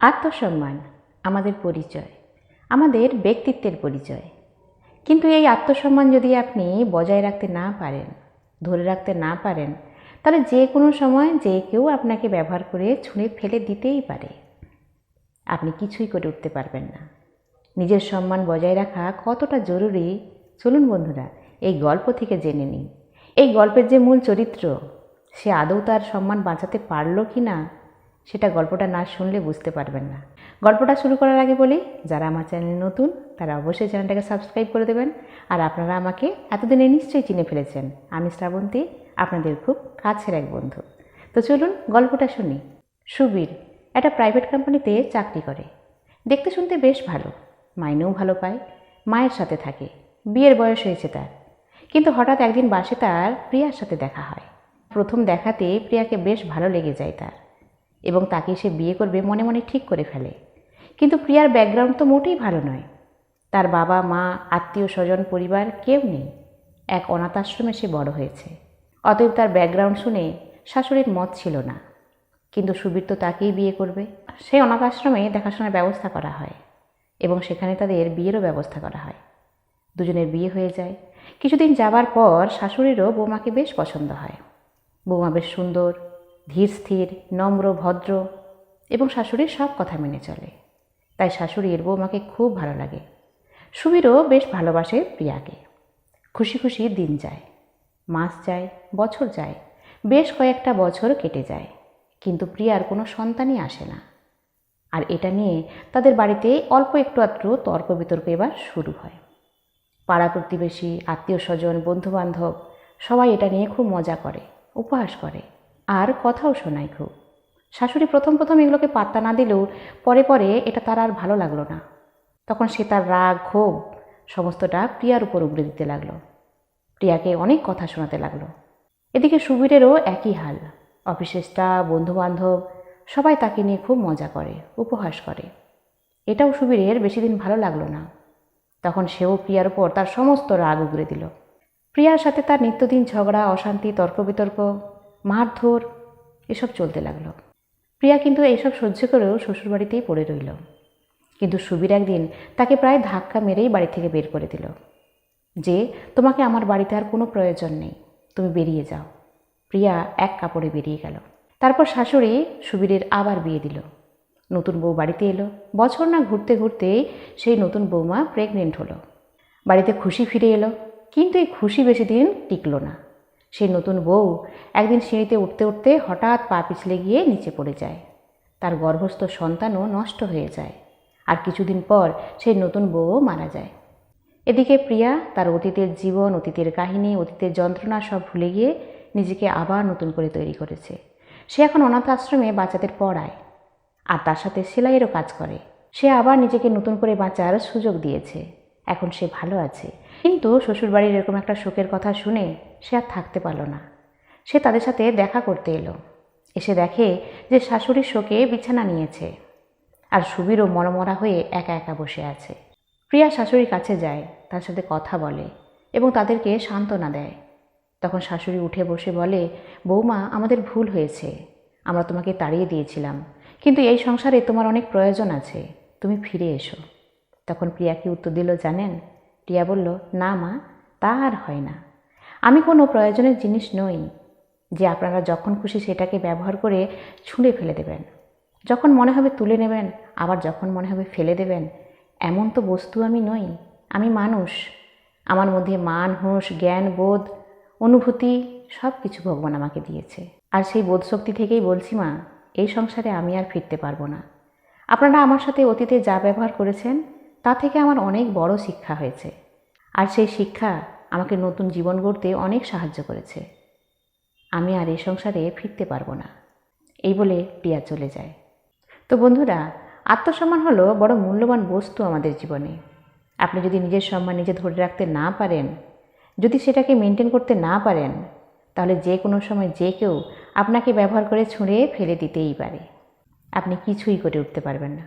আত্মসম্মান, আমাদের পরিচয়, আমাদের ব্যক্তিত্বের পরিচয়। কিন্তু এই আত্মসম্মান যদি আপনি বজায় রাখতে না পারেন, ধরে রাখতে না পারেন, তাহলে যে কোনো সময় যে কেউ আপনাকে ব্যবহার করে ছুঁড়ে ফেলে দিতেই পারে। আপনি কিছুই করে উঠতে পারবেন না। নিজের সম্মান বজায় রাখা কতটা জরুরি? চলুন বন্ধুরা, এই গল্প থেকে জেনে নিই। এই গল্পের যে মূল চরিত্র, সে আদৌ তার সম্মান বাঁচাতে পারল কি না সেটা গল্পটা না শুনলে বুঝতে পারবেন না। গল্পটা শুরু করার আগে বলি, যারা আমার চ্যানেল নতুন, তারা অবশ্যই চ্যানেলটাকে সাবস্ক্রাইব করে দেবেন। আর আপনারা আমাকে এতদিনে নিশ্চয়ই চিনে ফেলেছেন। আমি শ্রাবন্তী, আপনাদের খুব কাছের এক বন্ধু। তো চলুন গল্পটা শুনি। সুবীর একটা প্রাইভেট কোম্পানিতে চাকরি করে। দেখতে শুনতে বেশ ভালো। মাইনেও ভালো পায়। মায়ের সাথে থাকে। বিয়ের বয়স হয়েছে তার। কিন্তু হঠাৎ একদিন বাসে তার প্রিয়ার সাথে দেখা হয়। প্রথম দেখাতে প্রিয়াকে বেশ ভালো লেগে যায় তার। এবং তাকে সে বিয়ে করবে মনে মনে ঠিক করে ফেলে। কিন্তু প্রিয়ার ব্যাকগ্রাউন্ড তো মোটেই ভালো নয়। তার বাবা, মা, আত্মীয় স্বজন, পরিবার কেউ নেই। এক অনাথ আশ্রমে সে বড় হয়েছে। অতএব তার ব্যাকগ্রাউন্ড শুনে শাশুড়ির মত ছিল না। কিন্তু সুবীর তো তাকেই বিয়ে করবে। সেই অনাথ আশ্রমে দেখাশোনার ব্যবস্থা করা হয় এবং সেখানে তাদের বিয়েরও ব্যবস্থা করা হয়। দুজনের বিয়ে হয়ে যায়। কিছুদিন যাবার পর শাশুড়িরও বৌমাকে বেশ পছন্দ হয়। বৌমা বেশ সুন্দর ধীর স্থির, নম্র, ভদ্র এবং শাশুড়ির সব কথা মেনে চলে। তাই শাশুড়ি শাশুড়ির বৌমাকে খুব ভালো লাগে। সুবীরও বেশ ভালোবাসে প্রিয়াকে। খুশি খুশি দিন যায়। মাস যায়, বছর যায়, বেশ কয়েকটা বছর কেটে যায়। কিন্তু প্রিয়ার কোনো সন্তানই আসে না। আর এটা নিয়ে তাদের বাড়িতে অল্প একটু আধটু তর্ক বিতর্ক এবার শুরু হয়। পাড়া প্রতিবেশী, আত্মীয় স্বজন, বন্ধুবান্ধব সবাই এটা নিয়ে খুব মজা করে, উপহাস করে। আর কথাও শোনায় খুব। শাশুড়ি প্রথম প্রথম এগুলোকে পাত্তা না দিলেও পরে পরে এটা তার আর ভালো লাগল না। তখন সে তার রাগ, ক্ষোভ, সমস্তটা প্রিয়ার উপর উগড়ে দিতে লাগল। প্রিয়াকে অনেক কথা শোনাতে লাগল। এদিকে সুবীরেরও একই হাল। অফিসের স্টাফ, বন্ধুবান্ধব, সবাই তাকে নিয়ে খুব মজা করে, উপহাস করে। এটাও সুবীরের বেশি দিন ভালো লাগল না। তখন সেও প্রিয়ার উপর তার সমস্ত রাগ উগড়ে দিল। প্রিয়ার সাথে তার নিত্যদিন ঝগড়া, অশান্তি, তর্ক বিতর্ক মারধর, এসব চলতে লাগল। প্রিয়া কিন্তু এইসব সহ্য করেও শ্বশুরবাড়িতেই পড়ে রইল। কিন্তু সুবীর একদিন তাকে প্রায় ধাক্কা মেরেই বাড়ি থেকে বের করে দিল। যে, তোমাকে আমার বাড়িতে আর কোনো প্রয়োজন নেই, তুমি বেরিয়ে যাও। প্রিয়া এক কাপড়ে বেরিয়ে গেল। তারপর শাশুড়ি সুবীরের আবার বিয়ে দিল। নতুন বউ বাড়িতে এলো। বছর না ঘুরতে ঘুরতেই সেই নতুন বৌমা প্রেগনেন্ট হলো। বাড়িতে খুশি ফিরে এলো। কিন্তু এই খুশি বেশি দিন টিকলো না। সেই নতুন বউ একদিন সিঁড়িতে উঠতে উঠতে হঠাৎ পা পিছলে গিয়ে নিচে পড়ে যায়। তার গর্ভস্থ সন্তানও নষ্ট হয়ে যায়। আর কিছুদিন পর সেই নতুন বউও মারা যায়। এদিকে প্রিয়া তার অতীতের জীবন, অতীতের কাহিনী, অতীতের যন্ত্রণা সব ভুলে গিয়ে নিজেকে আবার নতুন করে তৈরি করেছে। সে এখন অনাথ আশ্রমে বাচ্চাদের পড়ায়। আর তার সাথে সেলাইয়েরও কাজ করে। সে আবার নিজেকে নতুন করে বাঁচার সুযোগ দিয়েছে। এখন সে ভালো আছে। কিন্তু শ্বশুরবাড়ির এরকম একটা শোকের কথা শুনে সে আর থাকতে পারল না। সে তাদের সাথে দেখা করতে এলো। এসে দেখে যে শাশুড়ির শোকে বিছানা নিয়েছে আর সুবীরও মনমরা হয়ে একা একা বসে আছে। প্রিয়া শাশুড়ির কাছে যায়, তার সাথে কথা বলে এবং তাদেরকে সান্ত্বনা দেয়। তখন শাশুড়ি উঠে বসে বলে, বৌমা, আমাদের ভুল হয়েছে। আমরা তোমাকে তাড়িয়ে দিয়েছিলাম, কিন্তু এই সংসারে তোমার অনেক প্রয়োজন আছে। তুমি ফিরে এসো। তখন প্রিয়া কি উত্তর দিল জানেন? প্রিয়া বলল, না মা, তা আর হয় না। আমি কোনো প্রয়োজনের জিনিস নই যে আপনারা যখন খুশি সেটাকে ব্যবহার করে ছুঁড়ে ফেলে দেবেন। যখন মনে হবে তুলে নেবেন, আবার যখন মনে হবে ফেলে দেবেন, এমন তো বস্তু আমি নই। আমি মানুষ। আমার মধ্যে মান, হুঁশ, জ্ঞান, বোধ, অনুভূতি সব কিছু ভগবান আমাকে দিয়েছে। আর সেই বোধশক্তি থেকেই বলছি মা, এই সংসারে আমি আর ফিরতে পারব না। আপনারা আমার সাথে অতীতে যা ব্যবহার করেছেন, তা থেকে আমার অনেক বড় শিক্ষা হয়েছে। আর সেই শিক্ষা আমাকে নতুন জীবন গড়তে অনেক সাহায্য করেছে। আমি আর এই সংসারে ফিরতে পারব না। এই বলে প্রিয়া চলে যায়। তো বন্ধুরা, আত্মসম্মান হলো বড় মূল্যবান বস্তু আমাদের জীবনে। আপনি যদি নিজের সম্মান নিজে ধরে রাখতে না পারেন, যদি সেটাকে মেনটেন করতে না পারেন, তাহলে যে কোনো সময় যে কেউ আপনাকে ব্যবহার করে ছুঁড়ে ফেলে দিতেই পারে। আপনি কিছুই করে উঠতে পারবেন না।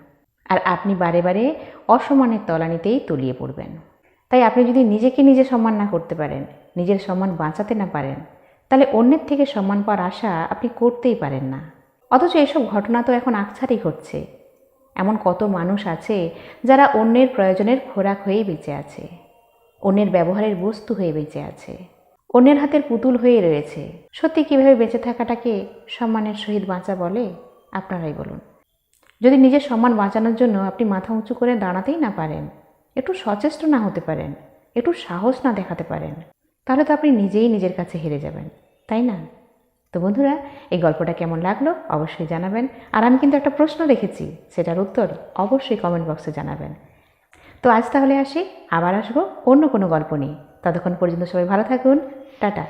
আর আপনি বারে বারে অসম্মানের তলানিতেই তলিয়ে পড়বেন। তাই আপনি যদি নিজেকে নিজে সম্মান না করতে পারেন, নিজের সম্মান বাঁচাতে না পারেন, তাহলে অন্যের থেকে সম্মান পাওয়ার আশা আপনি করতেই পারেন না। অথচ এসব ঘটনা তো এখন আকছারই ঘটছে এমন কত মানুষ আছে যারা অন্যের প্রয়োজনের খোরাক হয়েই বেঁচে আছে, অন্যের ব্যবহারের বস্তু হয়ে বেঁচে আছে, অন্যের হাতের পুতুল হয়ে রয়েছে। সত্যি কীভাবে বেঁচে থাকাটাকে সম্মানের সহিত বাঁচা বলে? আপনারাই বলুন। যদি নিজের সম্মান বাঁচানোর জন্য আপনি মাথা উঁচু করে দাঁড়াতেই না পারেন একটু সচেষ্ট না হতে পারেন, একটু সাহস না দেখাতে পারেন, তাহলে তো আপনি নিজেই নিজের কাছে হেরে যাবেন, তাই না? তো বন্ধুরা, এই গল্পটা কেমন লাগল অবশ্যই জানাবেন। আর আমি কিন্তু একটা প্রশ্ন রেখেছি, সেটার উত্তর অবশ্যই কমেন্ট বক্সে জানাবেন। তো আজ তাহলে আসি, আবার আসব অন্য কোনো গল্প নিয়ে। ততক্ষণ পর্যন্ত সবাই ভালো থাকুন, টাটা।